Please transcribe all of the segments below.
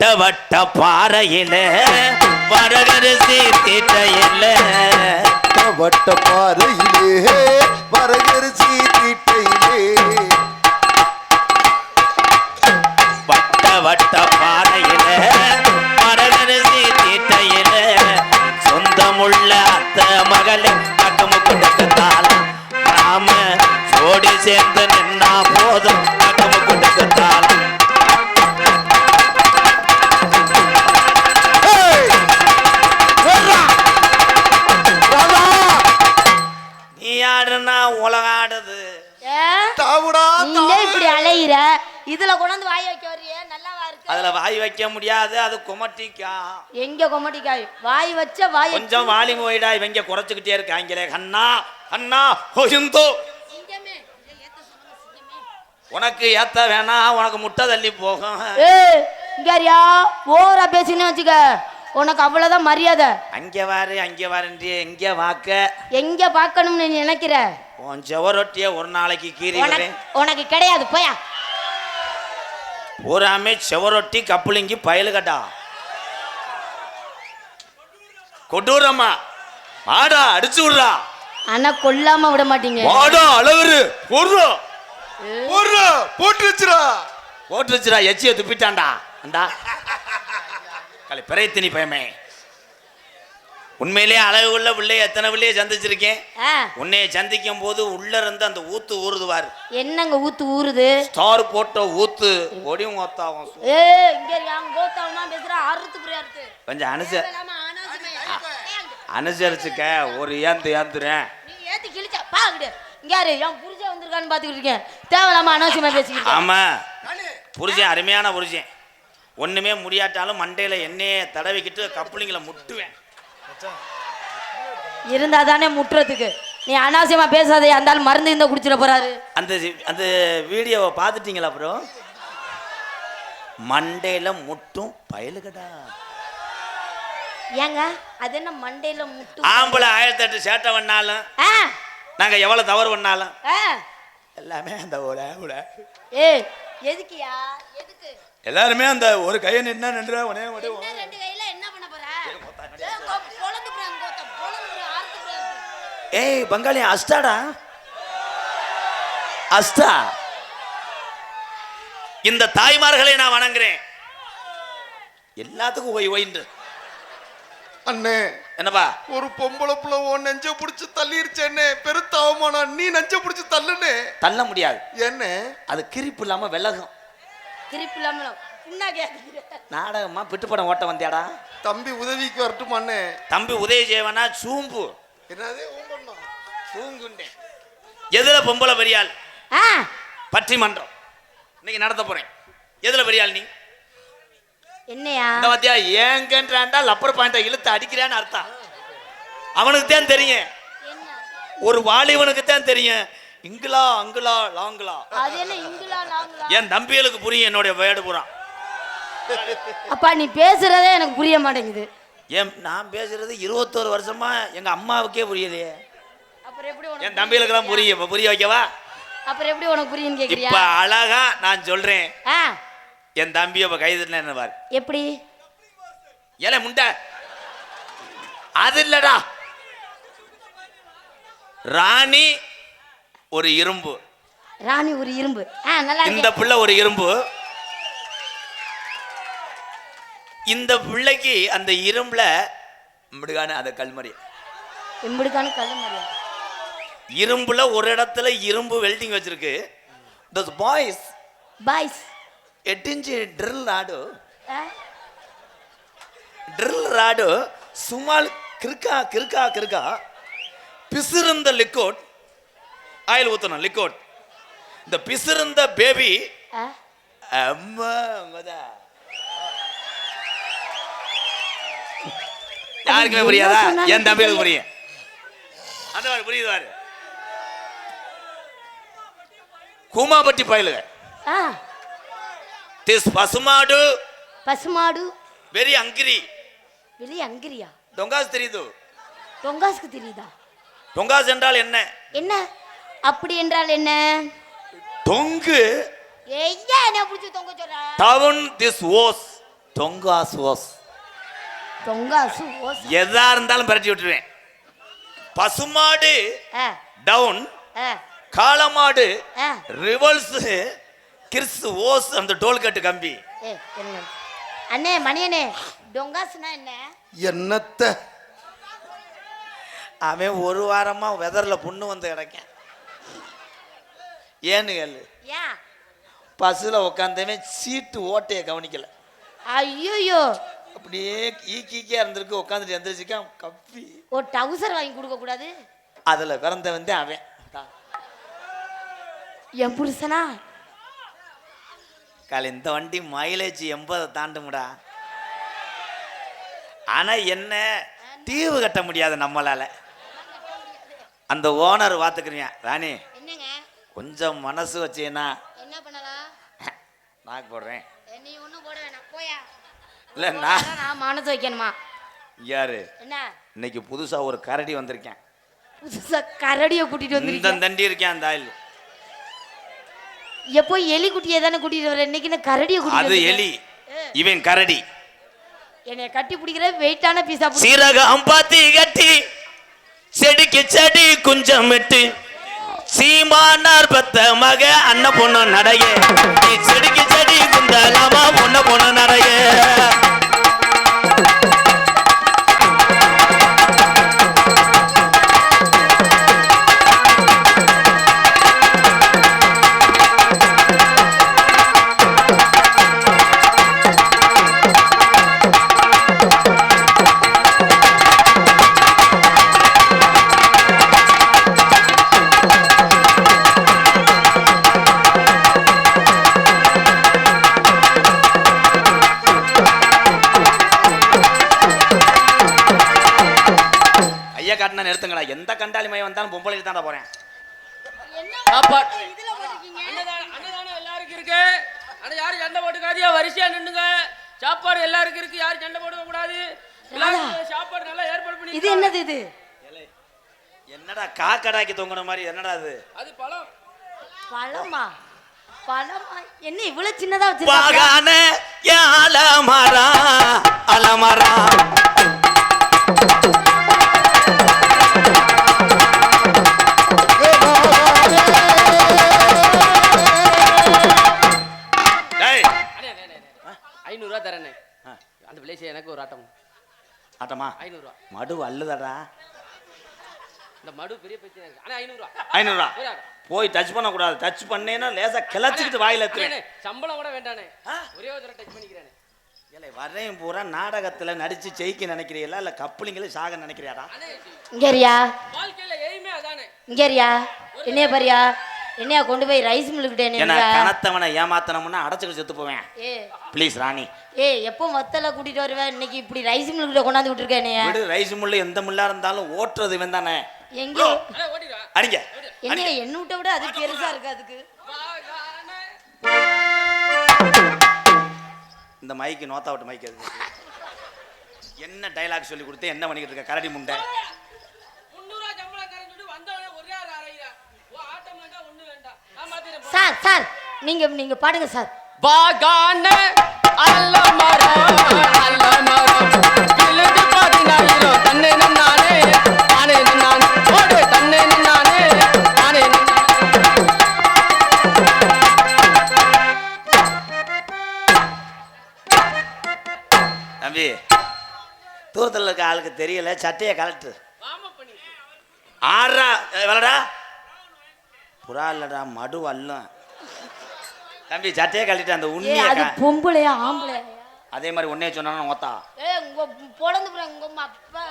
வட்ட வட்ட பாறையில வரகரிசி தீட்டையில வட்ட பாறையிலே வரகரிசி தீட்டையிலே வட்ட வட்ட பாறையில வரகரிசி தீட்டையில சொந்தமுள்ள அத்த மகளே பக்கமு கொடுக்கத்தால நாம ஜோடி சேர்ந்து நின்னா போதும். அதுல வாய் வைக்க முடியாது அது குமட்டிக்கா. எங்க கொமட்டிக்காய்? வாய் வச்ச வாய் கொஞ்சம் வாலி போயிடா இவங்க குறைச்சுக்கிட்டே இருக்காங்களே. அண்ணா அண்ணா ஹொயுந்தோ உனக்கு ஏத்த வேணா உனக்கு முட்டை தள்ளி போகும். ஏ இங்கறியா ஓவரா பேசினு வச்சுக்க. உனக்கு அவ்வளவுதான் மரியாதை. அங்க வாரு அங்க வாருன்றிய எங்க வாக்க. எங்க பார்க்கணும்னு நீ நினைக்கிற? உன் செவரொட்டிய ஒரு நாளைக்கு கீறி. உனக்கு கிடையாது போயா. பூராமே செவரொட்டி கப்புளிங்கி பயலுகட்டா கொடூரம்மா ஆடா அடிச்சு விடுறா. ஆனா கொல்லாம விட மாட்டீங்க. வாடா அழகுரு பொருள் போடுறா, போட்டு வச்சுடா. போட்டுருச்சுடா எச்சிய துப்பிட்டான்டா. அண்டா. கலை பிறைத்தினி பயமே. உண்மையிலேயே அழகு உள்ள பிள்ளைய எத்தனை பிள்ளைய சந்திச்சிருக்கேன்? உன்னைய சந்திக்கும் போது உள்ள இருந்து அந்த ஊத்து ஊறுதுவார். என்னங்க ஊத்து ஊறுது? ஸ்டார் போட்ட ஊத்து ஒடியும் ஒத்தாவும் ஏ இங்க கோத்தாவமா பேசுற அறுத்து புரிய அறுத்து. கொஞ்சம் அனுச அனுசரிச்சுக்க. ஒரு ஏந்து ஏந்துறேன். நீ ஏத்தி கிழிச்ச பாக்குடு இங்க யாரு என் புருஷன் வந்திருக்கான்னு பாத்துக்கிட்டு இருக்கேன். தேவையில்லாம அனாவசியமா பேசிக்கிட்டு. ஆமா. புருஷன் அருமையான புருஷன். ஒண்ணுமே முடியாட்டாலும் மண்டையில எண்ணெயை தடவிக்கிட்டு கப்புளிங்களை முட்டுவேன். இருந்தா தானே முட்டுறதுக்கு. நீ அனாவசியமா பேசாதே அந்த ஆள் மருந்து இருந்தா குடிச்சிட போறாரு. அந்த அந்த வீடியோவை பார்த்துட்டீங்களா அப்புறம் மண்டையில முட்டும் பயலுகடா. ஏங்க அது என்ன மண்டையில முட்டு ஆம்பளை ஆயிரத்தி எட்டு சேட்டை பண்ணாலும் நாங்க எவ்வளவு தவறு பண்ணாலும். எல்லாமே அந்த உல உல ஏய் எதுக்குயா எதுக்கு? எல்லாருமே அந்த ஒரு கையை நின்னா நின்று உடனே உடனே என்ன ரெண்டு கையில என்ன பண்ண போற ஏய், கொ- பொளந்து புறாங்க, கோத்தா, பொளந்து புறாங்க, அறுத்து புறாங்க. ஏய் பங்காளி அஸ்டாடா அஸ்டா இந்த தாய்மார்களை நான் வணங்குறேன். எல்லாத்துக்கும் ஒய் ஒயின்று அண்ணே என்னப்பா? ஒரு பொம்பளை புள்ள உன் நெஞ்ச புடிச்சு தள்ளிருச்சேன்னு பெருத்த அவமானம். நீ நெஞ்ச புடிச்சு தள்ளுனே தள்ள முடியாது. என்ன? அது கிரிப்பு இல்லாம விலகும். திருப்பி இல்லாம நாடகமா பிட்டுப்படம் ஓட்ட வந்தியாடா? தம்பி உதவிக்கு வரட்டும் அண்ணே? தம்பி உதவி செய்வனா சூம்பு. என்னது? சூங்குண்டேன் எதுல பொம்பளை பெரியாள்? ஆ. பட்டிமன்றம். இன்னைக்கு நடத்த போறேன். எதுல பெரியாள் நீ? என்னையா? இந்த வாத்தியா ஏங்கன்றாண்டா லப்பர் பாயிண்ட இழுத்து அடிக்கிறான்னு அர்த்தம். அவனுக்கு தான் தெரியும். ஒரு வாலிபனுக்கு தான் தெரியும். இங்கிலா அங்குலா லாங்குலா. அது என்ன இங்குலா நாங்களா என் தம்பிகளுக்கு புரியும் என்னுடைய வேடு பூரா. அப்பா நீ பேசுறதே எனக்கு புரிய மாட்டேங்குது. ஏன் நான் பேசுறது இருபத்தோரு வருஷமா எங்க அம்மாவுக்கே புரியலையே. அப்புறம் எப்படி உனக்கு என் தம்பிகளுக்கெல்லாம் புரியும். இப்ப புரிய வைக்கவா? அப்புறம் எப்படி உனக்கு கேக்குறியா? இப்ப அழகா நான் சொல்றேன். ஆ. என் தம்பியை இப்ப கைதுல என்ன பாரு? எப்படி? ஏலே முண்டை. அது இல்லடா. ராணி ஒரு இரும்பு. ராணி ஒரு இரும்பு. ஆ நல்லா இந்த இருக்கு பிள்ளை ஒரு இரும்பு. இந்த பிள்ளைக்கு அந்த இரும்புல மிடுகான அந்த கல்மரி எம்புடுக்கான கல்லு இரும்புல ஒரு இடத்துல இரும்பு வெல்டிங் வச்சிருக்கு. Those boys boys eight inch drill rod drill rod small கிறுக்கா கிறுக்கா கிறுக்கா. பிசிருந்த லிக்விட் ஆயில் ஊற்றணும் லிக்விட் இந்த பிசிருந்த பேபி அம்மா. யாருக்குமே புரியாதா? என் புரியல. புரியும். அந்த மாதிரி புரியுது பாரு கூமாப்பட்டி பயலுக திஸ் பசுமாடு பசுமாடு. Very angry. வெளியே அங்கிரியா? டொங்காஸ் தெரியுது? தொங்காசுக்கு தெரியுதா? டொங்காஸ் என்றால் என்ன? என்ன? அப்படி என்றால் என்ன? தொங்கு. ஐயா என்ன பிடிச்சி தொங்க சொல்ற? டவுன் திஸ் ஓஸ் தொங்காஸ் ஓஸ் தொங்காசு ஓஸ் எதா இருந்தாலும் பரட்டி விட்டுருவேன். பசுமாடு டவுன் காளமாடு ஆ. ரிவல்ஸ் கிறிஸ் ஓஸ் அந்த டோல்கட்டு கம்பி. அண்ணே மணியண்ணே டொங்காசுனா என்ன? என்னத்த? அவன் ஒரு வாரமா வெதர்ல புண்ணு வந்து கிடக்கேன். ஏன்னு கேளு. ஏன் பஸ்ஸில் உட்காந்தவன் சீட்டு ஓட்டையை கவனிக்கல. ஐயோயோ. அப்படியே ஈக்கிக்கே இருந்திருக்கு உட்காந்துட்டு எந்திரிச்சிக்கான் கப்பி ஒரு டவுசர் வாங்கி கொடுக்க கூடாது அதில் பிறந்தவன் தான் அவன். என் புருஷனா? கால இந்த வண்டி மைலேஜ் எண்பதை தாண்டும்டா. ஆனா என்ன தீவு கட்ட முடியாது நம்மளால. அந்த ஓனர் பார்த்துக்கிறீங்க ராணி என்னங்க? கொஞ்சம் மனசு வச்சீங்கன்னா என்ன பண்ணலாம் நான் போடுறேன். நீ ஒன்றும் போட வேணாம். போயா. இல்லை நான் நான் மனசு வைக்கணுமா? யாரு? என்ன? இன்னைக்கு புதுசா ஒரு கரடி வந்திருக்கேன். புதுசா கரடியை கூட்டிட்டு இந்த வந்திருக்கீங்க தண்டி இருக்கேன் அந்த ஆள். எப்போ எலி குட்டியை தானே கூட்டிட்டு வர இன்னைக்கு நான் கரடியை கூட்டிட்டு அது. எலி. இவன் கரடி. என்னைய கட்டி பிடிக்கிற வெயிட்டான பீஸா சீரகம் பாத்தி கட்டி செடிக்கு செடி குஞ்சம் விட்டு. சீமானார் பத்த மக அண்ண பொண்ணு நடைய. செடிக்கு செடி குந்தலாமா பொண்ண பொண்ணு நடைய. கண்டாளி மையம் வந்தாலும் பொம்பளைக்கு தாண்டா போறேன். சாப்பாடு எல்லாருக்கும் இருக்கு? ஆனா யாரும் சண்டை போட்டுக்காதீங்க வரிசையா நின்னுங்க. சாப்பாடு எல்லாருக்கும் இருக்கு. யாரும் சண்டை போட்டுக்க கூடாது. சாப்பாடு நல்லா ஏற்பாடு பண்ணி இது என்னது இது? என்னடா காக்கடாக்கி தொங்குன மாதிரி என்னடா அது? அது பழம். பழமா? பழமா? என்ன இவ்வளவு சின்னதா வச்சிருக்காங்க? அலமரா அலமரா ஆட்டமா ஐநூறுரூவா மடு அல்லுதடா இந்த மடு பெரிய பிரச்சனை இருக்கு. அண்ணா ஐநூறுரூவா. போய் டச் பண்ணக்கூடாது. டச் பண்ணேன்னா லேசா கிளச்சிக்கிட்டு வாயில அண்ணே, சம்பளம் கூட வேண்டானே? ஒரே ஒரு தடவை டச் பண்ணிக்கிறேன் இல்லை வரையும் பூரா நாடகத்துல நடிச்சு ஜெயிக்க நினைக்கிறீங்களா இல்ல கப்பலிங்களும் சாக நினைக்கிறியாடா இங்கேரியா. வாழ்க்கையில எய்மே அதானே இங்கேரியா. என்னைய பாரியா? என்னையா கொண்டு போய் ரைஸ் மில்லுக்கிட்ட ஏன்னா என்னையா கனத்தவனை ஏமாத்தனம்னா அடைச்சுக்கிட்டு செத்து போவேன் ஏ. ப்ளீஸ் ராணி. ஏ எப்போ மொத்தல கூட்டிட்டு வருவேன் இன்னைக்கு இப்படி ரைஸ் மில்லுக்கிட்ட கொண்டாந்து விட்டுருக்க என்னைய? விடு ரைஸ் முள்ளு எந்த முள்ளா இருந்தாலும் ஓட்டுறது இவன் தானே. எங்கே அடிங்க என்ன என்ன விட்ட விட அது பெருசா இருக்கு அதுக்கு. இந்த மைக்கு நோத்தா விட்டு மைக் அது என்ன டைலாக் சொல்லி கொடுத்து என்ன பண்ணிக்கிட்டு இருக்க? கரடி முண்டை. சார் சார் நீங்க நீங்க பாடுங்க சார். பாகான அல்லமரம் அல்லமரம் கிழக்கு பதினாயிரம் தன்னை நானே நானே நான் ஓடு தன்னை நானே நானே தம்பி தூரத்தில் இருக்க ஆளுக்கு தெரியல சட்டையை கலட்டு வாம பண்ணி ஆறா விளடா. புறா இல்லடா மடு அல்லம் தம்பி சட்டையை கழட்டிட்டு அந்த உண்மையை அது பொம்பளையா ஆம்பளையா? அதே மாதிரி உன்னைய சொன்னா ஓத்தா ஏ உங்க பொழந்து போறேன் உங்க அப்பா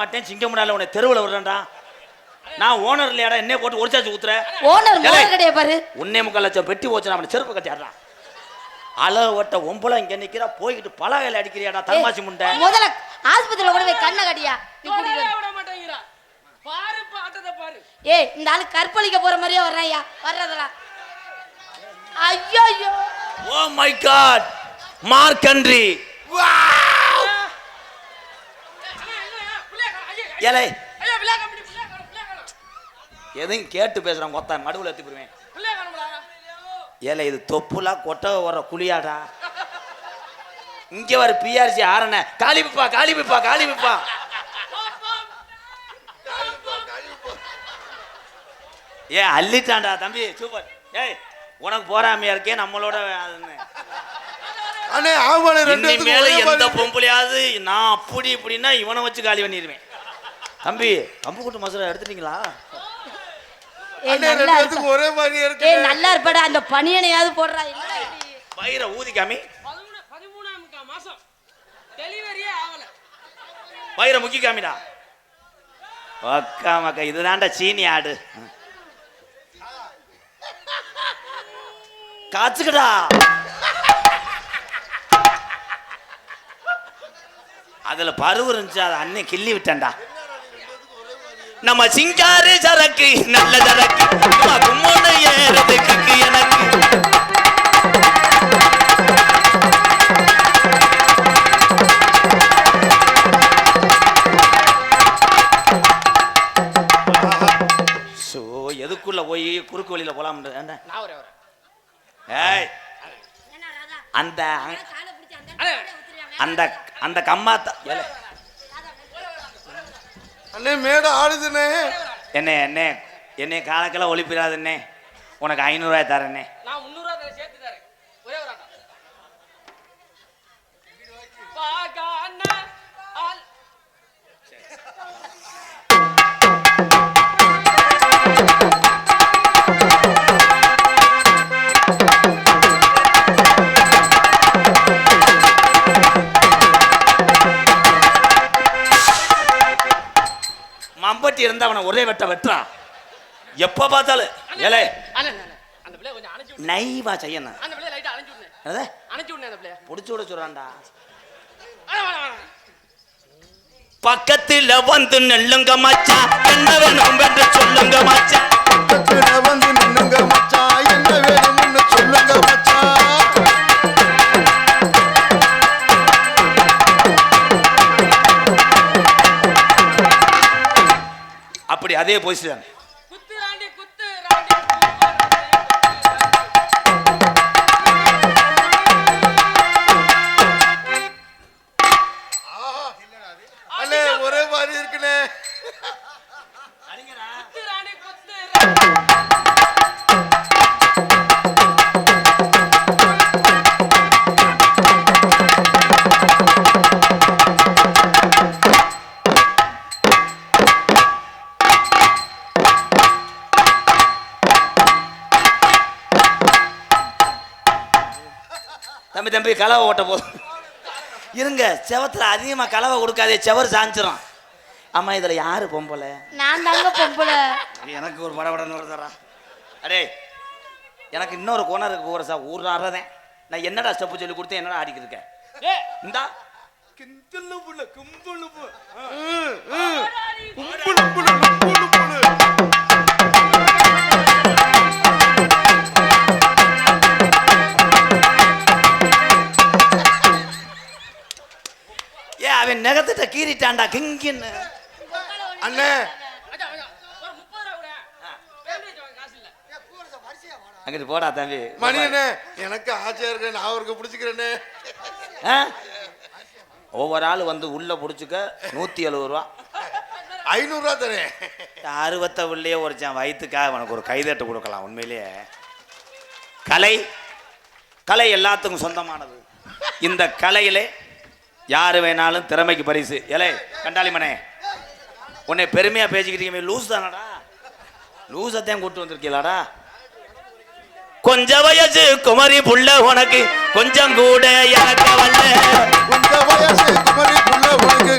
மாட்டேன் சிங்க முடியல உன்னை தெருவில் விடுறேன்டா. நான் ஓனர் இல்லையாடா என்ன போட்டு ஒடிச்சாச்சு ஊத்துற? ஓனர் ஏலே. மோர் கடையை பாரு. உன்னே முக்கால் லட்சம் பெட்டி போச்சு அவனை செருப்பு கட்டிடுறான் அளவு ஓட்ட ஒம்பளை இங்க நிக்கிறா போய்கிட்டு பலகையில அடிக்கிறியாடா தமாசி முண்டை? முதல்ல ஆஸ்பத்திரியில கூட போய் கண்ணை கடியா பாரு ஏய் இந்த ஆளு கற்பழிக்க போற மாதிரியே வர்றாயா வர்றதெல்லாம் ஐயோ ஐயோ ஓ மை காட் மார்க்கன்றி அண்ணா, அண்ணா, பிள்ளைய கா- ஐயோ, ஐயோ, ஏலே. எதையும் கேட்டு பேசுறான் கொத்தான் மடுவுல எத்தி போடுவேன் பிள்ளைய காணோம்டா. ஏலே இது தொப்புலா கொட்ட வர குழியாடா. இங்க வர பிஆர்சி ஆரண. காளிபிப்பா காளிபிப்பா காளிபிப்பா ஏ அள்ளிட்டான்டா தம்பி. சூப்பர். ஏய் உனக்கு போறாமையா இருக்கே நம்மளோட. அண்ணே ஆமாண்ணே ரெண்டு ஒரே எந்த பொம்பளையாவது நான் அப்படி இப்படின்னா இவனை வச்சு காலி பண்ணிடுவேன் தம்பி கம்பு கூட்டு மசாலா எடுத்துட்டீங்களா? ஒரே மாதிரியே இருக்கு. ஏய் நல்லா இருப்படா. அந்த பனியனையாவது போடுறா. இல்ல வயிற ஊதி காமி பதிமூணு- பதிமூணாம் மாசம். டெலிவரியே ஆகல. வயிற முக்கி காமிடா அக்கா மக்கா இதுதான்டா சீனி ஆடு. காச்சுக்கடா அதுல பருவு இருந்துச்சு அதை அண்ணன் கிள்ளி விட்டேன்டா. நம்ம சிங்காரி சரக்கு நல்ல சரக்கு. நம்ம கும்மோடு ஏறதுக்கு எனக்கு. ஸோ எதுக்குள்ள போய் குறுக்கு வழியில போலாம் ஏய் அந்த அந்த அந்த கம்மாத்தா ஏலே, அண்ணே மேடை ஆடுதுண்ணே. என்ன என்ன என்னை காலக்கெல்லாம் ஒழிப்பிடாதுன்னே உனக்கு ஐநூறுரூவாய் தரேன்னே நான் வெட்ட வெட்டுறா எப்போ பார்த்தாலும்? ஏலே. அண்ணே, அண்ணே, அந்த பிள்ளைய கொஞ்சம் அணைச்சு விடு. நைவா செய்யணும். பிடிச்சி விட சொல்றான்டா. பக்கத்துல வந்து நெல்லுங்க மச்சான் என்ன வேணும் என்று சொல்லுங்க மச்சான் பக்கத்துல வந்து நின்னுங்க மச்சான் என்ன வேணும்னு சொல்லுங்க மச்சான் அதே பொசிஷன் கலவை ஓட்ட போதும். இருங்க செவத்துல அதிகமா கலவை கொடுக்காதே செவர் சாஞ்சிரும். ஆமா இதுல யாரு பொம்பளை? நான் தாங்க பொம்பளை. எனக்கு ஒரு படபடன்னு வருதுடா அடே எனக்கு இன்னொரு கோணம் இருக்கு போகிற சார் ஊர் ஆடுறதேன் நான் என்னடா ஸ்டெப்பு சொல்லி கொடுத்தேன் என்னடா ஏய், இந்தா. கிண்டலு புள்ள கும்பலு அவன் நெகத்திட்ட கீறிட்டான்டா கிங்கின்னு. அண்ணே. ஒரு அங்கிட்டு போடா தம்பி. மணியண்ணே எனக்கு இருக்கு நான் அவருக்கு பிடிச்சிக்கிறேனே. ஆ? ஒவ்வொரு ஆள் வந்து உள்ள பிடிச்சிக்க நூத்தி எழுபது ரூபா. ஐநூறுரூவா தரேன். அறுபத்த உள்ளே ஒருச்சன் வயிற்றுக்காக உனக்கு ஒரு கைதட்டு கொடுக்கலாம் உண்மையிலேயே. கலை கலை எல்லாத்துக்கும் சொந்தமானது. இந்த கலையிலே யார் வேணாலும் திறமைக்கு பரிசு. ஏலே கண்டாளிமனே உன்னை பெருமையாக பேசிக்கிட்டீங்க லூஸ் தானடா? லூசத்தையும் கூட்டு வந்திருக்கீங்களாடா? கொஞ்ச வயசு குமரி புள்ள உனக்கு கொஞ்சம் கூட எனக்கு வரல கொஞ்ச வயசு குமரி புள்ள உனக்கு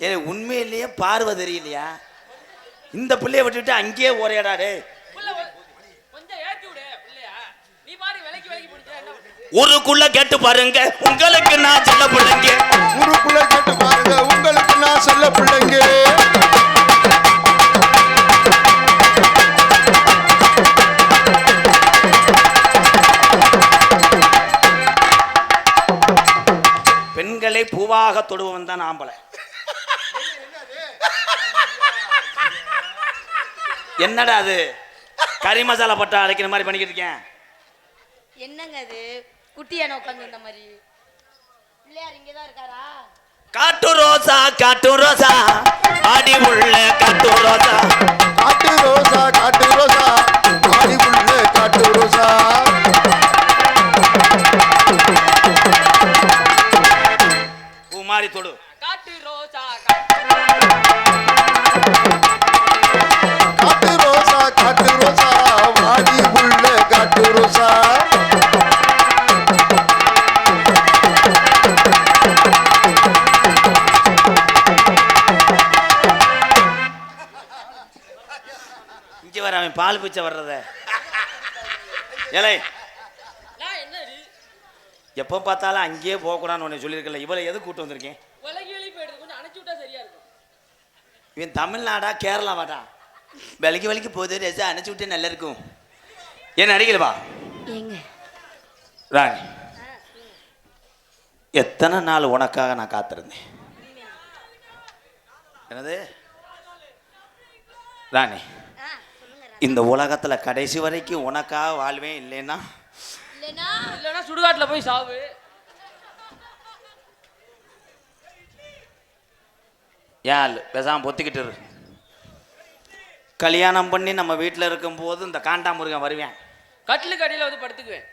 ஏ உண்மையிலேயே பார்வை தெரியலையா? இந்த பிள்ளைய விட்டுட்டு அங்கேயே ஓரையாடா டேய். புள்ள வ- கொஞ்சம் ஏத்தி விடு பிள்ளையா. நீ பாரு விலைக்கு விலைக்கு பிடிச்சா என்ன பண்றது? ஊருக்குள்ள கேட்டு பாருங்க உங்களுக்கு நான் சின்ன பிள்ளைங்க. ஊருக்குள்ள கேட்டு பாருங்க உங்களுக்கு நான் சொல்ல பிள்ளைங்க. பெண்களை பூவாக தொடுவன் தான் ஆம்பளை. என்னடா அது? கறி மசாலா பட்டா அரைக்கிற மாதிரி பண்ணிக்கிட்டு இருக்கேன். என்னங்க அது? குட்டியான உட்காந்து இந்த மாதிரி. பிள்ளையார் இங்கதான் இருக்காரா? காட்டு ரோசா காட்டு ரோசா. ஆடி உள்ள காட்டு ரோசா. காட்டு ரோசா காட்டு ரோசா. ஆடி உள்ள காட்டு ரோசா. பூ மாதிரி தொடு. பிச்சை வர்றத. ஏலே. நான் என்ன இது? எப்போ பார்த்தாலும் அங்கேயே போகக்கூடாதுன்னு உன்னை சொல்லியிருக்கல இவளை எது கூட்டு வந்திருக்கேன்? இவன் தமிழ்நாடா கேரளாவாடா விலைக்கு விலைக்கு போகுது. ரெசா அணைச்சி விட்டு நல்லா இருக்கும். என்ன அடிக்கலப்பா ஏங்க. ராணி எத்தனை நாள் உனக்காக நான் காத்திருந்தேன்? என்னது? ராணி. இந்த உலகத்துல கடைசி வரைக்கும் உனக்காக வாழ்வேன் இல்லைன்னா? இல்லைன்னா? சுடுகாட்டுல போய் சாவு. ஏன் பேசாம பொத்திக்கிட்டு இரு. கல்யாணம் பண்ணி நம்ம வீட்டில் இருக்கும்போது இந்த காண்டாமுருகன் வருவேன். கட்டிலுக்கு அடியில வந்து படுத்துக்குவேன்.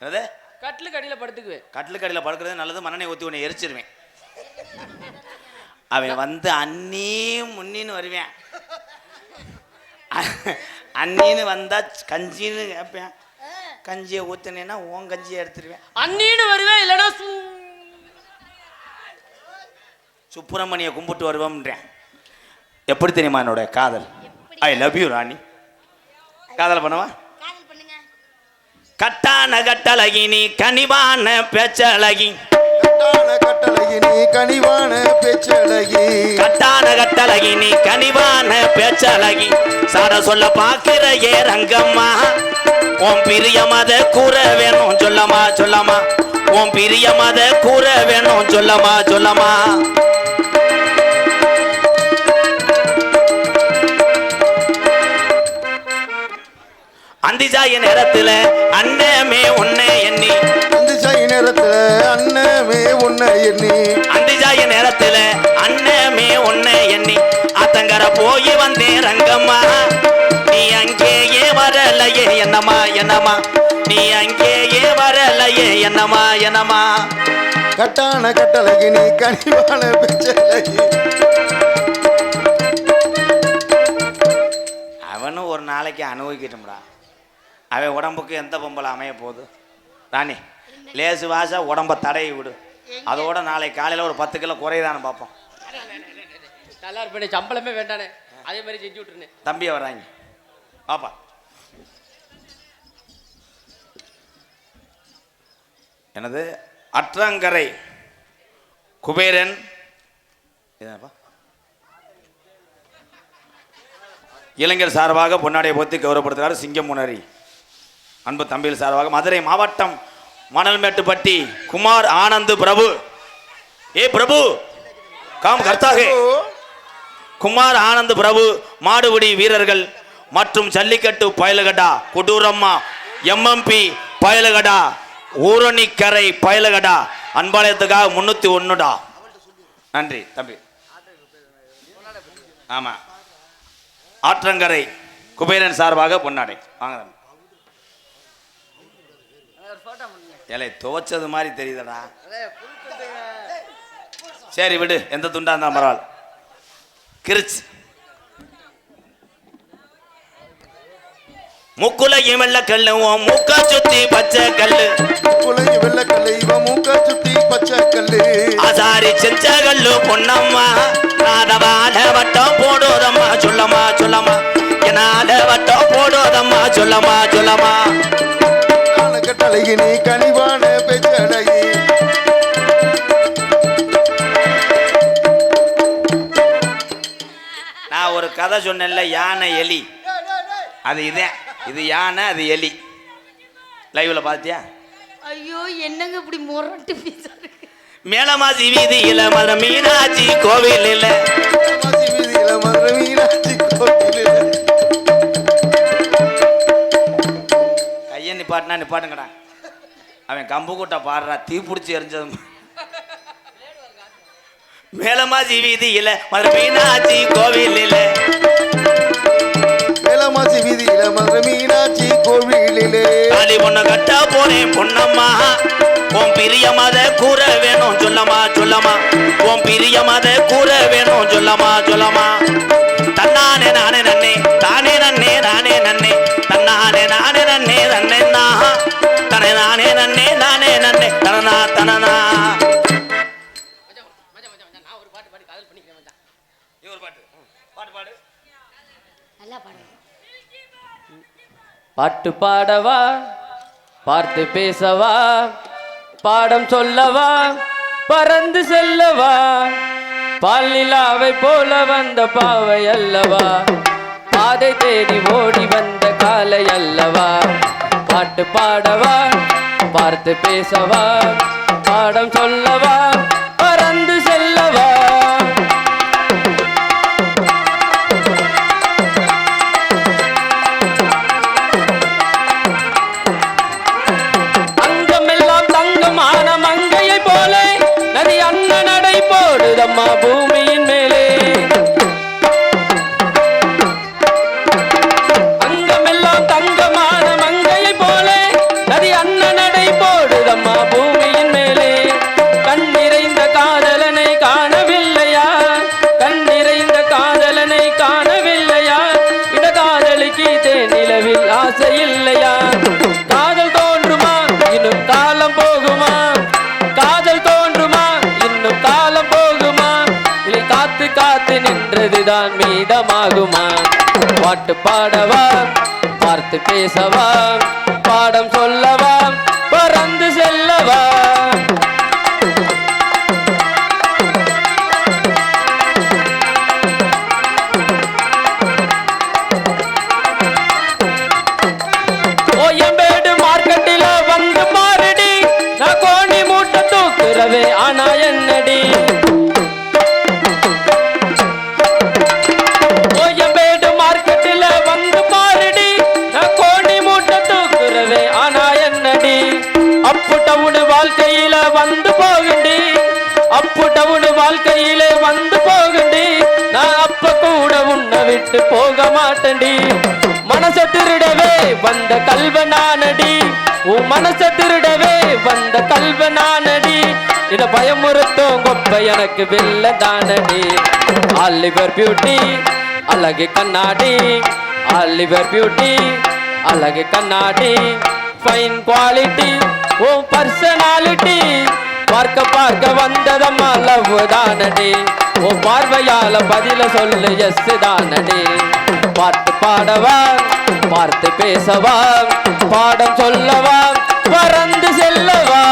என்னது? கட்டிலுக்கு அடியில படுத்துக்குவேன். கட்டிலுக்கு அடியில் படுக்கிறது நல்லது மண்ணனை ஊற்றி உன்னை எரிச்சிருவேன். அவன் வந்து அண்ணி முன்னின்னு வருவேன். அண்ணின்னு வந்தா கஞ்சின்னு கேட்பேன் கஞ்சியை ஊற்றினேன்னா உன் கஞ்சியை எடுத்துருவேன். அண்ணின்னு வருவேன் இல்லைன்னா சூ சுப்பிரமணியை கும்பிட்டு வருவோம்ன்றேன். எப்படி தெரியுமா என்னோட காதல்? I love you Rani. காதல் பண்ணவா? காதல் பண்ணுங்க. கட்டான கட்டழகி நீ கனிவான பேச்சழகி. கட்டான கட்டழகி நீ கனிவான பேச்சழகி. கட்டான கட்டழகி நீ கனிவான பேச்சழகி. சாட சொல்ல பாக்கிற ஏ ரங்கம்மா உன் பிரியமத கூற வேணும் சொல்லமா சொல்லமா. உன் பிரியமத கூற வேணும் சொல்லமா சொல்லமா. அந்திஜாய நேரத்துல அண்ணமே உன்னை எண்ணி. நேரத்துல அண்ணமே உன்னை எண்ணி. அந்திஜாய நேரத்துல அண்ணமே உன்னை எண்ணி. அத்தங்கர போய் வந்தேன் ரங்கம்மா. நீ அங்கேயே வரலையே என்னம்மா என்னம்மா. நீ அங்கேயே வரலையே என்னம்மா என்னம்மா. கட்டான கட்டழகி நீ கனிவான பேச்சழகி அவனும் ஒரு நாளைக்கு அனுபவிக்கட்டும்டா. அவன் உடம்புக்கு எந்த பொம்பளை அமைய போகுது? ராணி லேசு வாசா உடம்ப தடவி விடு. அதோட நாளைக்கு காலையில் ஒரு பத்து கிலோ குறையுதான்னு பார்ப்போம். நல்லா இருப்பேன் சம்பளமே வேண்டானே. அதே மாதிரி செஞ்சு விட்டுருனேன் தம்பியை வர்றாங்க. பாப்பா எனது அற்றங்கரை குபேரன். என்னப்பா இளைஞர் சார்பாக பொன்னாடியை பொத்தி கௌரவப்படுத்துகிறார் சிங்கம் முனரி. அன்பு தம்பியில் சார்பாக மதுரை மாவட்டம் மணல்மேட்டுப்பட்டி குமார் ஆனந்த் பிரபு. ஏ பிரபு காம் கர்த்தாகே குமார் ஆனந்த் பிரபு மாடுபிடி வீரர்கள் மற்றும் ஜல்லிக்கட்டு பயலகடா கொடூரம்மா எம்எம்பி பயலகடா ஊரணிக்கரை பயலகடா அன்பாலயத்துக்காக முன்னூத்தி ஒன்றுடா நன்றி தம்பி. ஆமா. ஆற்றங்கரை குபேரன் சார்பாக பொன்னாடை. வாங்க ஏலே துவைச்சது மாதிரி தெரியுதடா. சரி விடு. எந்த துண்டா இருந்தாலும் பரவாயில்ல. கிரிச். முக்குல இமல்ல கல்லு உன் மூக்க சுத்தி பச்சை கல்லு. குலைய வெள்ளக்கல்லை இவ மூக்க சுத்தி பச்சை கல்லு. ஆசாரி செஞ்ச கல்லு பொன்னம்மா நாதவால வட்டம் போடுதம்மா சொல்லம்மா சொல்லம்மா. என்னால வட்டம் போடுதம்மா சொல்லம்மா சொல்லம்மா. கட்டழகி நீ கனிவான பெச்சழகி நான் ஒரு கதை சொன்னேன்ல யானை எலி. அது இதே இது யானை அது எலி. லைவ்ல பார்த்தியா? ஐயோ என்னங்க இப்படி முரட்டு மேலமாசி வீதியில மத மீனாட்சி கோவில் இல்ல கையை நிப்பாட்டினா நிப்பாட்டுங்கடா. அவன் கம்பு கூட்ட பாடுறா தீ பிடிச்சி எரிஞ்சது மேலமாசி வீதியில மத மீனாட்சி கோவில் இல்ல. மேலமாசி வீதியில மதுரை மீனாட்சி கோவிலிலே தாலி பொண்ணு கட்ட போறேன் பொன்னம்மா. உன் பிரியமத கூற வேணும் சொல்லமா சொல்லமா உன் பிரியமத கூற வேணும் சொல்லமா சொல்லமா தன்னானே நானே நன்னே. நானே நன்னே நானே நன்னே தனனா தனனா. பாட்டு பாடவா? பார்த்து பேசவா? பாடம் சொல்லவா? பறந்து செல்லவா? பாலிலாவை போல வந்த பாவை அல்லவா? பாதை தேடி ஓடி வந்த காலை அல்லவா? பாட்டு பாடவா? பார்த்து பேசவா பாடம் சொல்லவா? பார்த்து பேசவா பாடம் சொல்லவா பறந்து செல்லவா மாட்டேன்டி. மனச திருடவே வந்த கல்வ நானடி. உன் மனச திருடவே வந்த கல்வ நானடி. இத பயமுறுத்தும் கொப்ப எனக்கு வெல்ல தானடி. ஆலிவர் பியூட்டி அழகு கண்ணாடி. ஆலிவர் பியூட்டி அழகு கண்ணாடி. ஃபைன் குவாலிட்டி ஓ பர்சனாலிட்டி பார்க்க பார்க்க வந்ததம்மா லவ் தானடி. ஓ பார்வையால பதில சொல்லு எஸ் தானடி. பாட்டு பாடவா பார்த்து பேசவா பாடம் சொல்லவா பறந்து செல்லவா